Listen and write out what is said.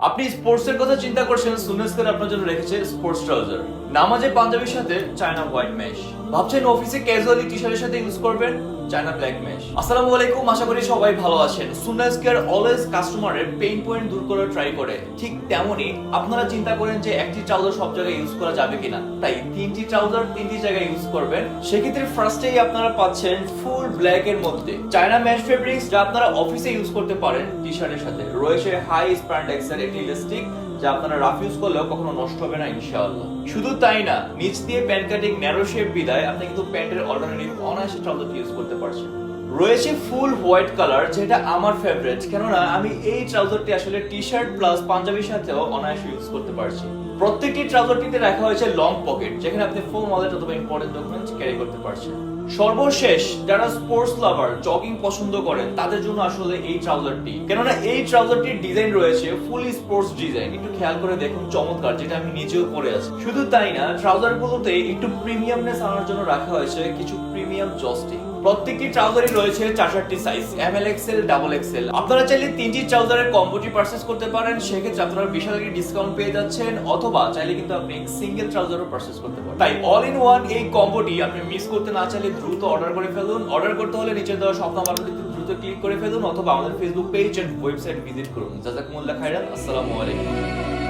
আপনি স্পোর্টস এর কথা চিন্তা করছেন আপনার জন্য রেখেছে স্পোর্টস ট্রাউজার নামাজে পাঞ্জাবির সাথে চায়না হোয়াইট মেশ ভাবছেন অফিসে ক্যাজুয়ালি টি শার্টের সাথে ইউজ করবেন? চায়না ব্ল্যাক মেশ আসসালামু আলাইকুম, আশা করি সবাই ভালো আছেন। সুনেস্কার অলওয়েজ কাস্টমারের পেইন পয়েন্ট দূর করার ট্রাই করে। ঠিক আপনারা চিন্তা করেন যে একটি ট্রাউজার সব জায়গায় ইউজ করা যাবে কিনা। তাই তিনটি ট্রাউজার তিনটি জায়গায় ইউজ করবেন। সেক্ষেত্রে ফার্স্টেই আপনারা পাচ্ছেন ফুল ব্ল্যাক এর মধ্যে। চায়না ম্যাশ ফেব্রিক্স যা আপনারা অফিসে ইউজ করতে পারেন টি শার্টের সাথে। রয়েছে হাই স্প্যান্ডেক্সের একটি ইলাস্টিক যা আপনারা রাফ ইউজ করলেও কখনো নষ্ট হবে না, ইনশাআল্লাহ। শুধু তাই না, নিচ দিয়ে প্যান্ট কাটিং ন্যারো শেপ বিদায়, আপনি কিন্তু প্যান্টের অল্টারনেটিভ অনায়াসে ট্রাউজার ইউজ করতে পারছেন। রয়েছে ফুল হোয়াইট কালার, যেটা আমার ফেভারিট কেননা আমি এই ট্রাউজারটি আসলে টি শার্ট প্লাস পাঞ্জাবির সাথেও অনায়াসে ইউজ করতে পারছি। প্রত্যেকটি ট্রাউজারটিতে রাখা হয়েছে লং পকেট যেখানে আপনি ফোন ওয়ালেট অথবা ইম্পর্টেন্ট ডকুমেন্টস ক্যারি করতে পারছেন। সর্বশেষ, যারা স্পোর্টস লাভার জগিং পছন্দ করেন, তাদের জন্য আসলে এই ট্রাউজারটি। কেননা এই ট্রাউজারটির ডিজাইন রয়েছে ফুলি স্পোর্টস ডিজাইন একটু খেয়াল করে দেখুন, চমৎকার, যেটা আমি নিজেও পরে আছি। শুধু তাই না ট্রাউজার গুলোতে একটু প্রিমিয়ামনেস আনার জন্য রাখা হয়েছে কিছু প্রিমিয়াম জস্টিক প্রত্যেকটি ট্রাউজারই রয়েছে চার চারটি size M L XL double XL আপনারা চাইলে তিনটি ট্রাউজারের কম্বোটি পারচেস করতে পারেন, সেক্ষেত্রে আপনারা বিশাল একটি ডিসকাউন্ট পেয়ে যাচ্ছেন, অথবা চাইলে কিন্তু আপনি সিঙ্গেল ট্রাউজারও পারচেস করতে পারেন। তাই অল ইন ওয়ান এই কম্বোটি আপনি মিস করতে না চাইলে দ্রুত অর্ডার করে ফেলুন। অর্ডার করতে হলে নিচে দেওয়া সব নাম্বারগুলিতে দ্রুত ক্লিক করে ফেলুন, অথবা আমাদের Facebook page and website visit করুন। জাজাকুমুল্লাহ খাইরান আসসালামু আলাইকুম।